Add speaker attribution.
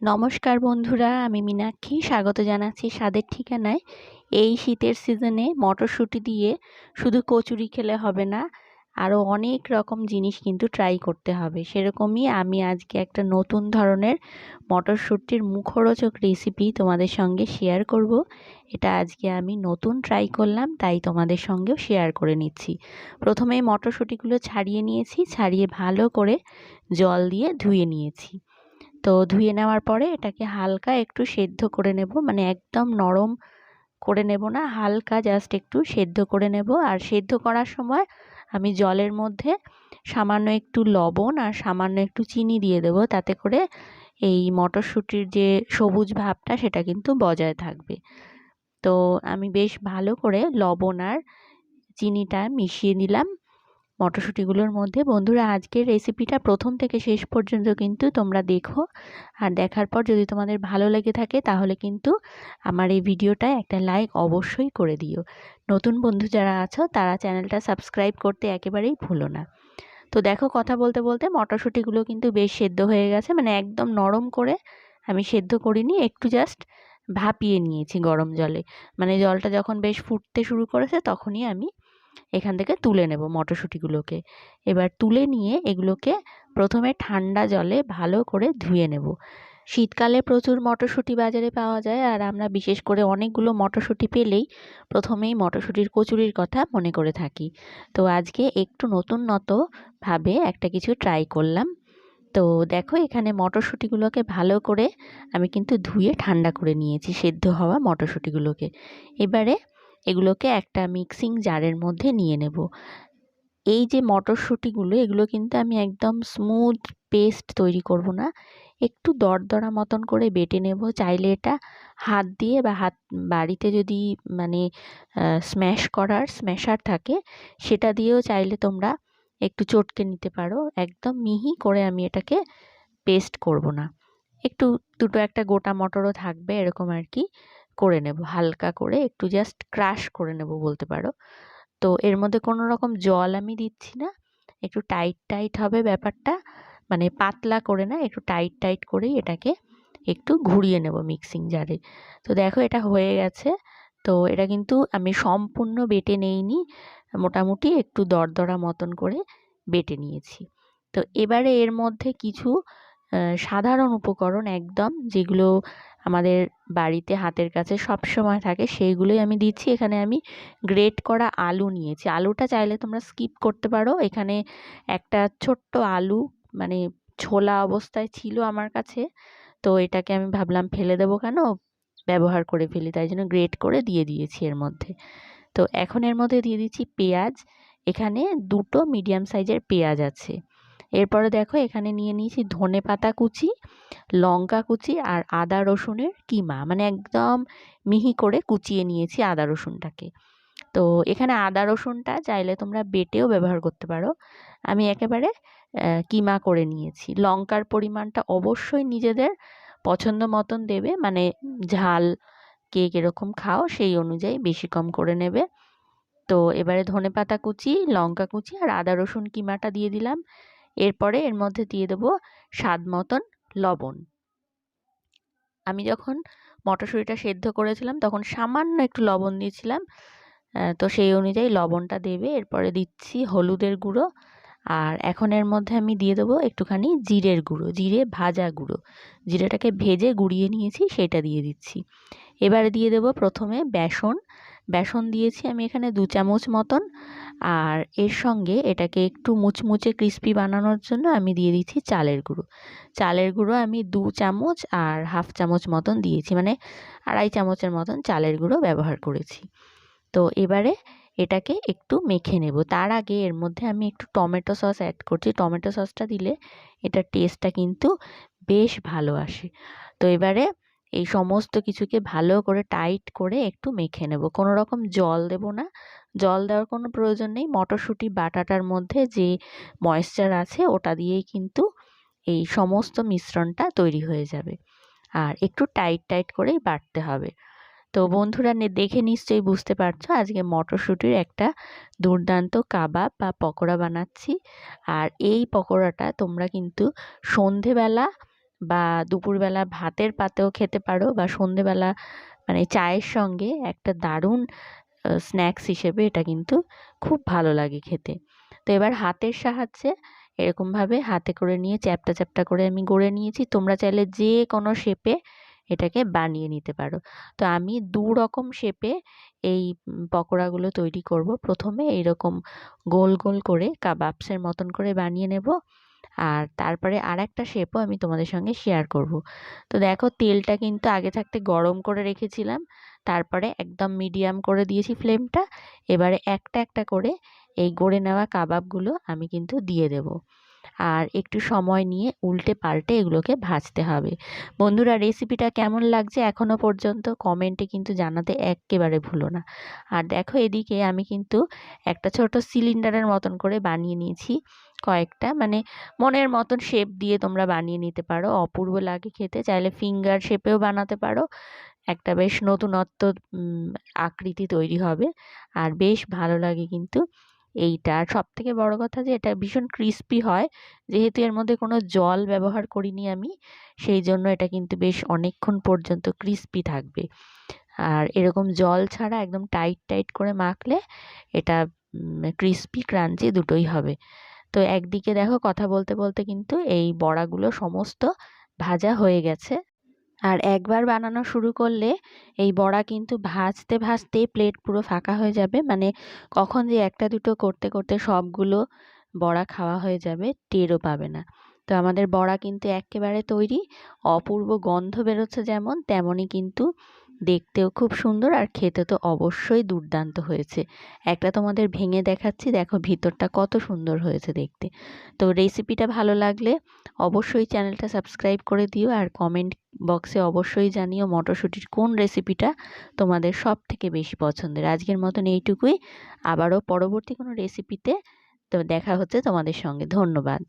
Speaker 1: নমস্কার বন্ধুরা, আমি মীনাক্ষী। স্বাগত জানাচ্ছি স্বাদের ঠিকানায়। এই শীতের সিজনে মটরশুঁটি দিয়ে শুধু কচুরি খেলে হবে না, আরও অনেক রকম জিনিস কিন্তু ট্রাই করতে হবে। সেরকমই আমি আজকে একটা নতুন ধরনের মটরশুঁটির মুখরোচক রেসিপি তোমাদের সঙ্গে শেয়ার করব। এটা আজকে আমি নতুন ট্রাই করলাম, তাই তোমাদের সঙ্গেও শেয়ার করে নিচ্ছি। প্রথমে মটরশুঁটিগুলো ছাড়িয়ে নিয়েছি, ছাড়িয়ে ভালো করে জল দিয়ে ধুয়ে নিয়েছি। তো ধুয়ে নেওয়ার পরে এটাকে হালকা একটু সেদ্ধ করে নেব। মানে একদম নরম করে নেব না, হালকা জাস্ট একটু সেদ্ধ করে নেব। আর সেদ্ধ করার সময় আমি জলের মধ্যে সামান্য একটু লবণ আর সামান্য একটু চিনি দিয়ে দেবো। তাতে করে এই মটরশুঁটির যে সবুজ ভাবটা সেটা কিন্তু বজায় থাকবে। তো আমি বেশ ভালো করে লবণ আর চিনিটা মিশিয়ে নিলাম। মটরশুঁটিগুলোর মধ্যে। বন্ধুরা, আজকের রেসিপিটা প্রথম থেকে শেষ পর্যন্ত কিন্তু তোমরা দেখো। আর দেখার পর যদি তোমাদের ভালো লেগে থাকে, তাহলে কিন্তু আমার এই ভিডিওটায় একটা লাইক অবশ্যই করে দিও। নতুন বন্ধু যারা আছো, তারা চ্যানেলটা সাবস্ক্রাইব করতে একেবারেই ভুলো না। তো দেখো, কথা বলতে বলতে মটরশুঁটিগুলো কিন্তু বেশ সেদ্ধ হয়ে গেছে। মানে একদম নরম করে আমি সেদ্ধ করিনি, একটু জাস্ট ভাপিয়ে নিয়েছি গরম জলে। মানে জলটা যখন বেশ ফুটতে শুরু করেছে, তখনই আমি এখান থেকে তুলে নেব মটরশুঁটিগুলোকে। এবার তুলে নিয়ে এগুলোকে প্রথমে ঠান্ডা জলে ভালো করে ধুয়ে নেব। শীতকালে প্রচুর মটরশুঁটি বাজারে পাওয়া যায় আর আমরা বিশেষ করে অনেকগুলো মটরশুঁটি পেলেই প্রথমেই মটরশুঁটির কচুরির কথা মনে করে থাকি। তো আজকে একটু নতুন ভাবে একটা কিছু ট্রাই করলাম। তো দেখো এখানে মটরশুঁটিগুলোকে ভালো করে আমি কিন্তু ধুয়ে ঠান্ডা করে নিয়েছি, সেদ্ধ হওয়া মটরশুঁটিগুলোকে। এবারে এগুলোকে একটা মিক্সিং জারের মধ্যে নিয়ে নেব। এই যে মটরশুঁটিগুলো, এগুলো কিন্তু আমি একদম স্মুথ পেস্ট তৈরি করব না। একটু দরদরা মতন করে বেটে নেব। চাইলে এটা হাত দিয়ে বা হাত, বাড়িতে যদি মানে স্ম্যাশ করার স্ম্যাশার থাকে, সেটা দিয়েও চাইলে তোমরা একটু চটকে নিতে পারো। একদম মিহি করে আমি এটাকে পেস্ট করব না। একটু, দুটো একটা গোটা মটরও থাকবে এরকম আর কি। করে নেব, হালকা করে একটু জাস্ট ক্রাশ করে নেব বলতে পারো। তো এর মধ্যে কোনো রকম জল আমি দিচ্ছি না, একটু টাইট টাইট হবে ব্যাপারটা মানে পাতলা করে না, একটু টাইট টাইট করেই এটাকে একটু ঘুরিয়ে নেব মিক্সিং জারে তো দেখো এটা হয়ে গেছে, তো এটা কিন্তু আমি সম্পূর্ণ বেটে নেইনি, মোটামুটি একটু দরদরা মতন করে বেটে নিয়েছি। তো এবারে এর মধ্যে কিছু সাধারণ উপকরণ একদম যেগুলো আমাদের বাড়িতে হাতের কাছে সব সময় থাকে, সেইগুলোই আমি দিচ্ছি। এখানে আমি গ্রেট করা আলু নিয়েছি। আলুটা চাইলে তোমরা স্কিপ করতে পারো। এখানে একটা ছোট্ট আলু মানে ছোলা অবস্থায় ছিল আমার কাছে। তো এটাকে আমি ভাবলাম ফেলে দেবো কেন? ব্যবহার করে ফেলি, তাই জন্য গ্রেট করে দিয়ে দিয়েছি এর মধ্যে। তো এখন এর মধ্যে দিয়ে দিচ্ছি পেঁয়াজ। এখানে দুটো মিডিয়াম সাইজের পেঁয়াজ আছে। এরপরে দেখো এখানে নিয়ে নিয়েছি ধনে পাতা কুচি, লঙ্কা কুচি আর আদা রসুনের কিমা। মানে একদম মিহি করে কুচিয়ে নিয়েছি আদা রসুনটাকে। তো এখানে আদা রসুনটা চাইলে তোমরা বেটেও ব্যবহার করতে পারো। আমি একেবারে কিমা করে নিয়েছি। লঙ্কার পরিমাণটা অবশ্যই নিজেদের পছন্দ মতন দেবে। মানে ঝাল কে কীরকম খাও সেই অনুযায়ী বেশি কম করে নেবে। তো এবারে ধনে পাতা কুচি, লঙ্কা কুচি আর আদা রসুন কিমাটা দিয়ে দিলাম। এরপরে এর মধ্যে দিয়ে দেবো স্বাদ মতন লবণ। আমি যখন মটরশুঁটিটা সেদ্ধ করেছিলাম, তখন সামান্য একটু লবণ দিয়েছিলাম। তো সেই অনুযায়ী লবণটা দেবে। এরপরে দিচ্ছি হলুদের গুঁড়ো। আর এখন এর মধ্যে আমি দিয়ে দেবো একটুখানি জিরের গুঁড়ো, জিরে ভাজা গুঁড়ো। জিরেটাকে ভেজে গুঁড়িয়ে নিয়েছি, সেটা দিয়ে দিচ্ছি। এবারে দিয়ে দেবো প্রথমে বেসন। বেসন দিয়েছি আমি এখানে দু চামচ মতন। আর এর সঙ্গে এটাকে একটু মুচমুচে ক্রিস্পি বানানোর জন্য আমি দিয়ে দিচ্ছি চালের গুঁড়ো। চালের গুঁড়ো আমি দু চামচ আর হাফ চামচ মতন দিয়েছি মানে আড়াই চামচের মতন চালের গুঁড়ো ব্যবহার করেছি। তো এবারে এটাকে একটু মেখে নেব। তার আগে এর মধ্যে আমি একটু টমেটো সস অ্যাড করছি। টমেটো সসটা দিলে এটার টেস্টটা কিন্তু বেশ ভালো আসে। তো এবারে এই সমস্ত কিছুকে ভালো করে টাইট করে একটু মেখে নেব। কোনো রকম জল দেব না। জল দেওয়ার কোনো প্রয়োজন নেই। মটরশুঁটি, বাটাটার মধ্যে যে ময়েশ্চার আছে, ওটা দিয়েই কিন্তু এই সমস্ত মিশ্রণটা তৈরি হয়ে যাবে। আর একটু টাইট টাইট করেই বাটতে হবে। তো বন্ধুরা দেখে নিশ্চয়ই বুঝতে পারছ, আজকে মটরশুঁটির একটা দুর্দান্ত কাবাব বা পকোড়া বানাচ্ছি। আর এই পকোড়াটা তোমরা কিন্তু সন্ধেবেলা বা দুপুরবেলা ভাতের পাতেও খেতে পারো বা সন্ধেবেলা মানে চায়ের সঙ্গে একটা দারুণ স্ন্যাক্স হিসেবে এটা কিন্তু খুব ভালো লাগে খেতে। তো এবার হাতের সাহায্যে এরকমভাবে হাতে করে নিয়ে চ্যাপটা চ্যাপটা করে আমি গড়ে নিয়েছি। তোমরা চাইলে যে কোনো শেপে এটাকে বানিয়ে নিতে পারো। তো আমি দু রকম শেপে এই পকোড়াগুলো তৈরি করব। প্রথমে এইরকম গোল গোল করে কাবাবসের মতন করে বানিয়ে নেব। আর তারপরে আর একটা শেপও আমি তোমাদের সঙ্গে শেয়ার করব। তো দেখো তেলটা কিন্তু আগে থাকতে গরম করে রেখেছিলাম, তারপরে একদম মিডিয়াম করে দিয়েছি ফ্লেমটা এবারে একটা একটা করে এই গড়ে নেওয়া কাবাবগুলো আমি কিন্তু দিয়ে দেব। আর একটু সময় নিয়ে উল্টে পাল্টে এগুলোকে ভাজতে হবে। বন্ধুরা রেসিপিটা কেমন লাগছে এখনও পর্যন্ত কমেন্টে কিন্তু জানাতে একেবারে ভুলো না। আর দেখো এদিকে আমি কিন্তু একটা ছোট সিলিন্ডারের মতন করে বানিয়ে নিয়েছি। কয়েকটা। মানে মনের মতন শেপ দিয়ে তোমরা বানিয়ে নিতে পারো। অপূর্ব লাগে খেতে। চাইলে ফিঙ্গার শেপেও বানাতে পারো। একটা বেশ নতুনত্ব আকৃতি তৈরি হবে। আর বেশ ভালো লাগে কিন্তু এইটা। আর সব থেকে বড় কথা যে এটা ভীষণ ক্রিস্পি হয়। যেহেতু এর মধ্যে কোনো জল ব্যবহার করিনি আমি, সেই জন্য এটা কিন্তু বেশ অনেকক্ষণ পর্যন্ত ক্রিস্পি থাকবে। আর এরকম জল ছাড়া একদম টাইট টাইট করে মাখলে এটা ক্রিস্পি ক্রাঞ্চি দুটোই হবে। তো একদিকে দেখো কথা বলতে বলতে কিন্তু এই বড়াগুলো সমস্ত ভাজা হয়ে গেছে। আর একবার বানানো শুরু করলে এই বড়া কিন্তু ভাজতে ভাজতে প্লেট পুরো ফাঁকা হয়ে যাবে। মানে কখন যে একটা দুটো করতে করতে সবগুলো বড়া খাওয়া হয়ে যাবে, টেরও পাবে না। তো আমাদের বড়া কিন্তু একেবারে তৈরি, অপূর্ব গন্ধ বেরোচ্ছে যেমন, তেমনই কিন্তু দেখতেও খুব সুন্দর আর খেতে তো অবশ্যই দুর্দান্ত হয়েছে। একটা তোমাদের ভেঙে দেখাচ্ছি, দেখো ভিতরটা কত সুন্দর হয়েছে দেখতে। তো রেসিপিটা ভালো লাগলে অবশ্যই চ্যানেলটা সাবস্ক্রাইব করে দিও আর কমেন্ট বক্সে অবশ্যই জানিও মটরশুঁটির কোন রেসিপিটা তোমাদের সব থেকে বেশি পছন্দের। আজকের মতন এইটুকুই। আবারও পরবর্তী কোনো রেসিপিতে তো দেখা হচ্ছে তোমাদের সঙ্গে। ধন্যবাদ।